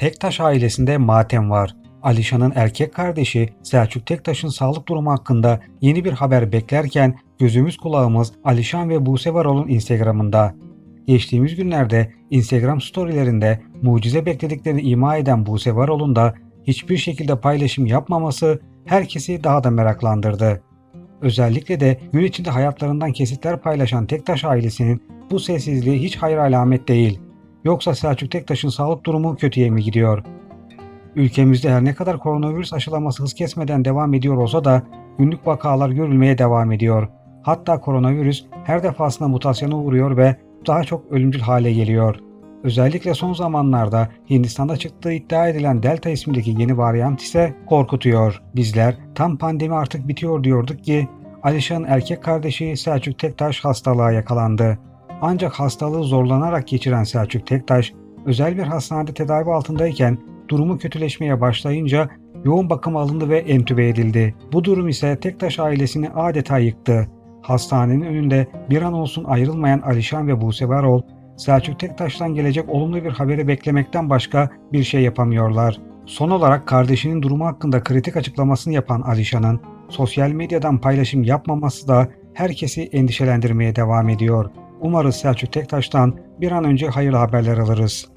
Tektaş ailesinde matem var. Alişan'ın erkek kardeşi Selçuk Tektaş'ın sağlık durumu hakkında yeni bir haber beklerken gözümüz kulağımız Alişan ve Buse Varol'un Instagram'ında. Geçtiğimiz günlerde Instagram storylerinde mucize beklediklerini ima eden Buse Varol'un da hiçbir şekilde paylaşım yapmaması herkesi daha da meraklandırdı. Özellikle de gün içinde hayatlarından kesitler paylaşan Tektaş ailesinin bu sessizliği hiç hayır alamet değil. Yoksa Selçuk Tektaş'ın sağlık durumu kötüye mi gidiyor? Ülkemizde her ne kadar koronavirüs aşılaması hız kesmeden devam ediyor olsa da günlük vakalar görülmeye devam ediyor. Hatta koronavirüs her defasında mutasyona uğruyor ve daha çok ölümcül hale geliyor. Özellikle son zamanlarda Hindistan'da çıktığı iddia edilen Delta ismindeki yeni varyant ise korkutuyor. Bizler tam pandemi artık bitiyor diyorduk ki Alişan'ın erkek kardeşi Selçuk Tektaş hastalığa yakalandı. Ancak hastalığı zorlanarak geçiren Selçuk Tektaş özel bir hastanede tedavi altındayken durumu kötüleşmeye başlayınca yoğun bakıma alındı ve entübe edildi. Bu durum ise Tektaş ailesini adeta yıktı. Hastanenin önünde bir an olsun ayrılmayan Alişan ve Buse Varol, Selçuk Tektaş'tan gelecek olumlu bir haberi beklemekten başka bir şey yapamıyorlar. Son olarak kardeşinin durumu hakkında kritik açıklamasını yapan Alişan'ın sosyal medyadan paylaşım yapmaması da herkesi endişelendirmeye devam ediyor. Umarız Selçuk Tektaş'tan bir an önce hayırlı haberler alırız.